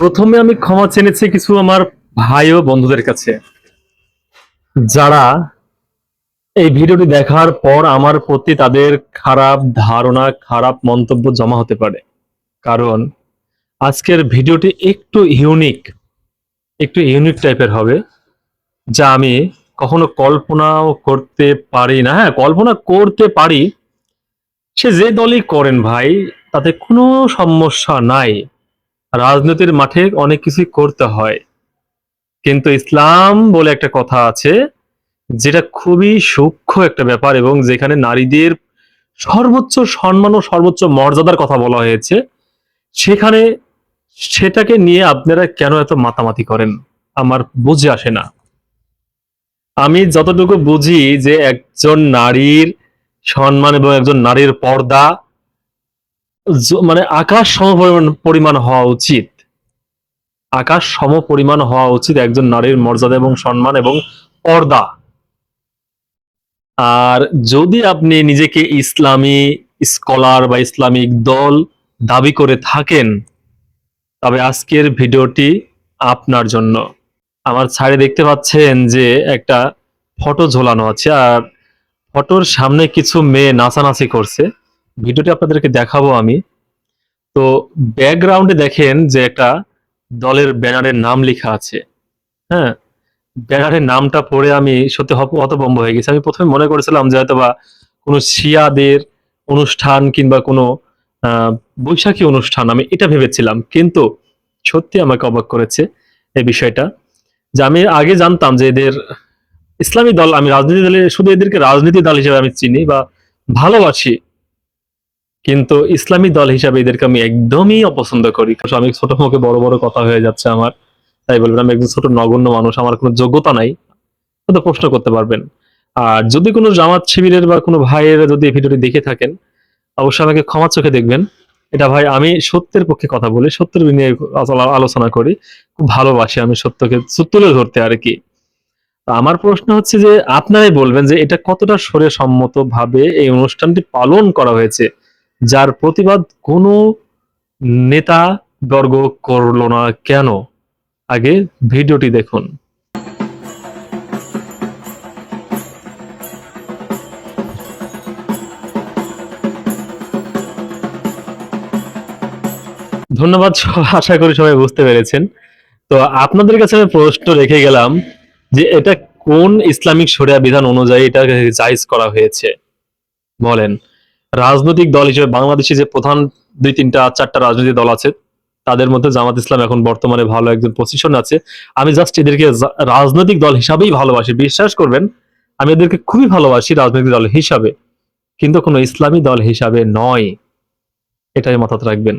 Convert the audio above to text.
প্রথমে আমি ক্ষমা চেনেছি কিছু আমার ভাই ও বন্ধুদের কাছে। যারা এই ভিডিওটি দেখার পর আমার প্রতি তাদের খারাপ ধারণা, খারাপ মন্তব্য জমা হতে পারে। কারণ আজকের ভিডিওটি একটু ইউনিক একটু ইউনিক টাইপের হবে, যা আমি কখনো কল্পনাও করতে পারি না। হ্যাঁ কল্পনা করতে পারি। সে যে দলই করেন ভাই, তাতে কোনো সমস্যা নাই। রাজনীতির মাঠে অনেক কিছুই করতে হয়। কিন্তু ইসলাম বলে একটা কথা আছে, যেটা খুবই সূক্ষ্ম একটা ব্যাপার এবং যেখানে নারীদের সর্বোচ্চ সম্মান ও সর্বোচ্চ মর্যাদার কথা বলা হয়েছে, সেখানে সেটাকে নিয়ে আপনারা কেন এত মাতামাতি করেন? আমার বুঝে আসে না। আমি যতটুকু বুঝি যে একজন নারীর সম্মান এবং একজন নারীর পর্দা মানে আকাশ সম পরিমাণ- হওয়া উচিত। আকাশ সম পরিমাণ হওয়া উচিত একজন নারীর মর্যাদা এবং সম্মান এবং পর্দা। আর যদি আপনি নিজেকে ইসলামী স্কলার বা ইসলামিক দল দাবি করে থাকেন, তবে আজকের ভিডিওটি আপনার জন্য। আমার ছাড়ে দেখতে পাচ্ছেন যে একটা ফটো ঝোলানো আছে, আর ফটোর সামনে কিছু মেয়ে নাচানাচি করছে। ভিডিওটি আপনাদেরকে দেখাবো আমি। তো ব্যাকগ্রাউন্ডে দেখেন যে একটা দলের ব্যানারের নাম লেখা আছে। হ্যাঁ ব্যানারের নামটা পড়ে আমি সত্যি হত- হতভম্ব হয়ে গেছি। আমি প্রথমে মনে করেছিলাম যে হয়তো বা কোনো শিয়াদের অনুষ্ঠান কিংবা কোনো বৈশাখী অনুষ্ঠান, আমি এটা ভেবেছিলাম। কিন্তু সত্যি আমাকে অবাক করেছে এই বিষয়টা। যে আমি আগে জানতাম যে এদের ইসলামী দল, আমি রাজনীতি দলে শুধু এদেরকে রাজনীতি দল হিসেবে আমি চিনি বা ভালোবাসি কিন্তু ইসলামী দল হিসাবে এদেরকে আমি একদমই অপছন্দ করি। আমি ছোট মুখে বড় বড় কথা হয়ে যাচ্ছে আমার। তাই বলবেন, আমি একজন ছোট নগণ্য মানুষ, আমার কোনো যোগ্যতা নাই। তো প্রশ্ন করতে পারবেন। আর যদি কোনো জামাত শিবিরের বা কোনো ভাইয়ের যদি এই ভিডিওটি দেখে থাকেন, অবশ্যই আমাকে ক্ষমা চোখে দেখবেন। এটা ভাই, আমি সত্যের পক্ষে কথা বলি, সত্যের নিয়ে আলোচনা করি। খুব ভালোবাসি আমি সত্যকে তুলে ধরতে আর কি। আমার প্রশ্ন হচ্ছে যে, আপনারাই বলবেন যে এটা কতটা সরে সম্মত ভাবে এই অনুষ্ঠানটি পালন করা হয়েছে? যার প্রতিবাদ কোনো নেতা বর্গ করল না কেন? আগে ভিডিওটি দেখুন। ধন্যবাদ, আশা করি সবাই বুঝতে পেরেছেন। তো আপনাদের কাছে আমি প্রশ্ন রেখে গেলাম যে এটা কোন ইসলামিক শরিয়া বিধান অনুযায়ী এটা জায়েজ করা হয়েছে? বলেন। রাজনৈতিক দল হিসেবে বাংলাদেশে যে প্রধান দুই তিনটা, চারটা রাজনৈতিক দল আছে, তাদের মধ্যে জামাত ইসলাম এখন বর্তমানে ভালো একজন পজিশন আছে। আমি জাস্ট এদেরকে রাজনৈতিক দল হিসাবেই ভালোবাসি। বিশ্বাস করবেন, আমি এদেরকে খুবই ভালোবাসি রাজনৈতিক দল হিসাবে। কিন্তু কোনো ইসলামী দল হিসাবে নয়। এটাই মাথাতে রাখবেন।